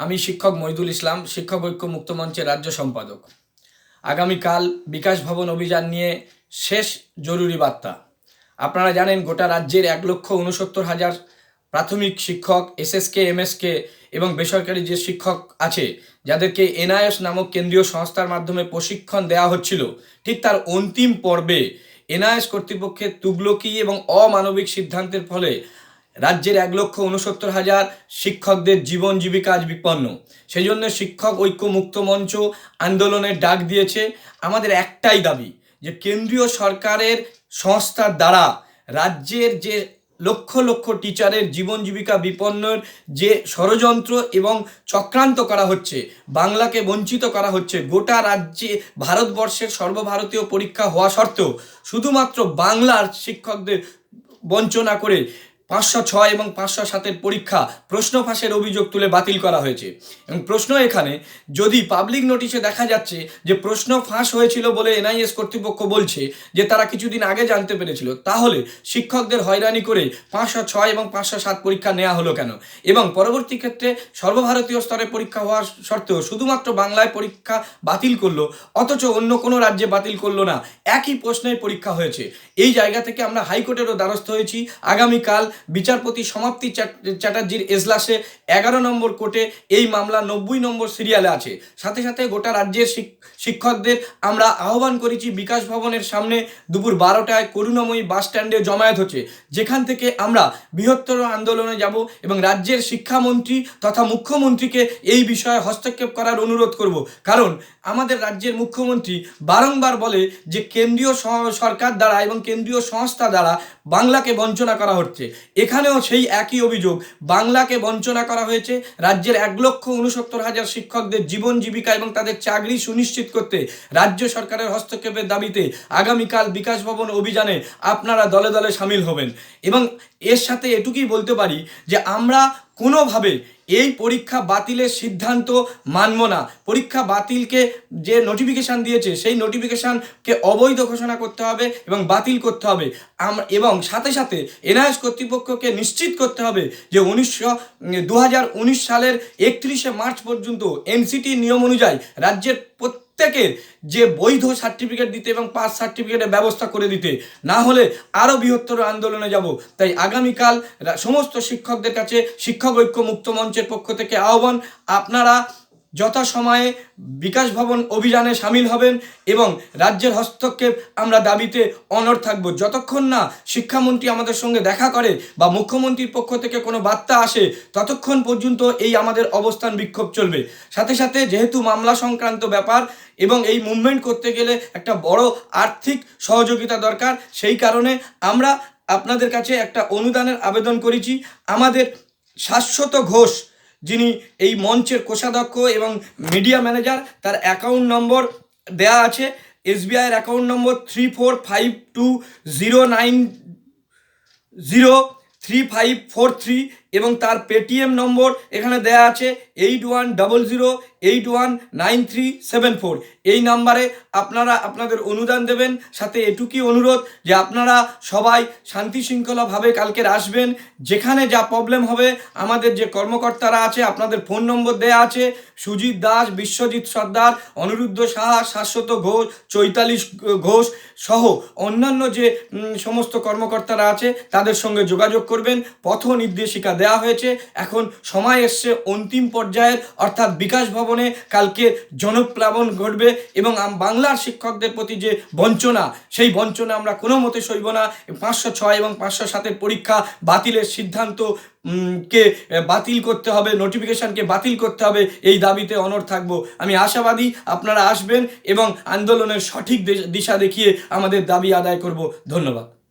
আমি শিক্ষক মহিদুল ইসলাম, শিক্ষক ঐক্য মুক্ত মঞ্চের রাজ্য সম্পাদক। আগামীকাল বিকাশ ভবন অভিযান নিয়ে শেষ জরুরি বার্তা। আপনারা জানেন গোটা রাজ্যের এক লক্ষ উনসত্তর হাজার প্রাথমিক শিক্ষক, এসএসকে, এমএসকে এবং বেসরকারি যে শিক্ষক আছে, যাদেরকে এনআইএস নামক কেন্দ্রীয় সংস্থার মাধ্যমে প্রশিক্ষণ দেওয়া হচ্ছিল, ঠিক তার অন্তিম পর্বে এনআইএস কর্তৃপক্ষের তুগলকি এবং অমানবিক সিদ্ধান্তের ফলে রাজ্যের এক লক্ষ উনসত্তর হাজার শিক্ষকদের জীবন জীবিকা আজ বিপন্ন। সেই জন্য শিক্ষক ঐক্য মুক্ত মঞ্চ আন্দোলনের ডাক দিয়েছে আমাদের একটাই দাবি যে কেন্দ্রীয় সরকারের সংস্থার দ্বারা রাজ্যের যে লক্ষ লক্ষ টিচারের জীবন জীবিকা বিপন্নের যে ষড়যন্ত্র এবং চক্রান্ত করা হচ্ছে, বাংলাকে বঞ্চিত করা হচ্ছে, গোটা রাজ্যে ভারতবর্ষের সর্বভারতীয় পরীক্ষা হওয়া সত্ত্বেও শুধুমাত্র বাংলার শিক্ষকদের বঞ্চনা করে পাঁচশো ছয় এবং পাঁচশো সাতের পরীক্ষা প্রশ্ন ফাঁসের অভিযোগ তুলে বাতিল করা হয়েছে। এবং প্রশ্ন এখানে, যদি পাবলিক নোটিশে দেখা যাচ্ছে যে প্রশ্ন ফাঁস হয়েছিল বলে এনআইএস কর্তৃপক্ষ বলছে যে তারা কিছুদিন আগে জানতে পেরেছিল, তাহলে শিক্ষকদের হয়রানি করে পাঁচশো ছয় এবং পাঁচশো সাত পরীক্ষা নেওয়া হলো কেন? এবং পরবর্তী ক্ষেত্রে সর্বভারতীয় স্তরে পরীক্ষা হওয়ার সত্ত্বেও শুধুমাত্র বাংলায় পরীক্ষা বাতিল করল, অথচ অন্য কোনো রাজ্যে বাতিল করল না। একই প্রশ্নের পরীক্ষা হয়েছে। এই জায়গা থেকে আমরা হাইকোর্টেরও দ্বারস্থ হয়েছি। আগামীকাল বিচারপতি সমাপ্তি চ্যাট- চ্যাটার্জির এজলাসে এগারো নম্বর কোর্টে এই মামলা নব্বই নম্বর সিরিয়ালে আছে। সাথে সাথে গোটা রাজ্যের শিক- শিক্ষকদের আমরা আহ্বান করেছি বিকাশ ভবনের সামনে দুপুর বারোটায় করুণাময়ী বাস স্ট্যান্ডে জমায়েত হচ্ছে। যেখান থেকে আমরা বৃহত্তর আন্দোলনে যাব এবং রাজ্যের শিক্ষামন্ত্রী তথা মুখ্যমন্ত্রীকে এই বিষয়ে হস্তক্ষেপ করার অনুরোধ করব। কারণ আমাদের রাজ্যের মুখ্যমন্ত্রী বারংবার বলে যে কেন্দ্রীয় সরকার দ্বারা এবং কেন্দ্রীয় সংস্থা দ্বারা বাংলাকে বঞ্চনা করা হচ্ছে। এখানেও সেই একই অভিযোগ। বাংলাকে বঞ্চনা করা হয়েছে। রাজ্যের এক লক্ষ উনসত্তর হাজার শিক্ষকদের জীবন জীবিকা এবং তাদের চাকরি সুনিশ্চিত করতে রাজ্য সরকারের হস্তক্ষেপের দাবিতে আগামীকাল বিকাশ ভবন অভিযানে আপনারা দলে দলে সামিল হবেন। এবং এর সাথে এটুকুই বলতে পারি যে আমরা কোনোভাবে এই পরীক্ষা বাতিলের সিদ্ধান্ত মানব না। পরীক্ষা বাতিলকে যে নোটিফিকেশান দিয়েছে, সেই নোটিফিকেশানকে অবৈধ ঘোষণা করতে হবে এবং বাতিল করতে হবে। এবং সাথে সাথে এনআইএস কর্তৃপক্ষকে নিশ্চিত করতে হবে যে উনিশশো দু সালের একত্রিশে মার্চ পর্যন্ত এনসিটি নিয়ম অনুযায়ী রাজ্যের প্রত্যেকের যে বৈধ সার্টিফিকেট দিতে এবং পাস সার্টিফিকেটের ব্যবস্থা করে দিতে, না হলে আরও বৃহত্তর আন্দোলনে যাব। তাই আগামীকাল সমস্ত শিক্ষকদের কাছে শিক্ষক ঐক্য মুক্ত মঞ্চের পক্ষ থেকে আহ্বান, আপনারা যথাসময়ে বিকাশ ভবন অভিযানে সামিল হবেন এবং রাজ্যের হস্তক্ষেপ আমরা দাবিতে অনর থাকব। যতক্ষণ না শিক্ষামন্ত্রী আমাদের সঙ্গে দেখা করে বা মুখ্যমন্ত্রীর পক্ষ থেকে কোনো বার্তা আসে, ততক্ষণ পর্যন্ত এই আমাদের অবস্থান বিক্ষোভ চলবে। সাথে সাথে যেহেতু মামলা সংক্রান্ত ব্যাপার এবং এই মুভমেন্ট করতে গেলে একটা বড় আর্থিক সহযোগিতা দরকার, সেই কারণে আমরা আপনাদের কাছে একটা অনুদানের আবেদন করেছি। আমাদের শাশ্বত ঘোষ যিনি এই মঞ্চের কোষাধ্যক্ষ এবং মিডিয়া ম্যানেজার তার অ্যাকাউন্ট নম্বর দেয়া আছে এসবিআইয়ের account number three four five two zero nine zero three five four three এবং তার পেটিএম নম্বর এখানে দেয়া আছে eight one double zero eight one nine three seven four এই নাম্বারে আপনারা আপনাদের অনুদান দেবেন, সাথে এটুকুই অনুরোধ যে আপনারা সবাই শান্তি শৃঙ্খলাভাবে কালকের আসবেন। যেখানে যা প্রবলেম হবে, আমাদের যে কর্মকর্তারা আছে, আপনাদের ফোন নম্বর দেয়া আছে। সুজিত দাস, বিশ্বজিৎ সর্দার, অনিরুদ্ধ সাহা, শাশ্বত ঘোষ, চৈতালি ঘোষ সহ অন্যান্য যে সমস্ত কর্মকর্তারা আছে, তাদের সঙ্গে যোগাযোগ করবেন। পথ নির্দেশিকা দেওয়া হয়েছে। এখন সময় এসছে অন্তিম পর্যায়ের, অর্থাৎ বিকাশ ভবনে কালকে জনপ্লাবন ঘটবে এবং বাংলার শিক্ষকদের প্রতি যে বঞ্চনা, সেই বঞ্চনা আমরা কোনো মতে সইব না। পাঁচশো ছয় এবং পাঁচশো সাতের পরীক্ষা বাতিলের সিদ্ধান্ত কে বাতিল করতে হবে নোটিফিকেশনকে বাতিল করতে হবে, এই দাবিতে অনর থাকব। আমি আশাবাদী আপনারা আসবেন এবং আন্দোলনের সঠিক দিশা দেখিয়ে আমাদের দাবি আদায় করব। ধন্যবাদ।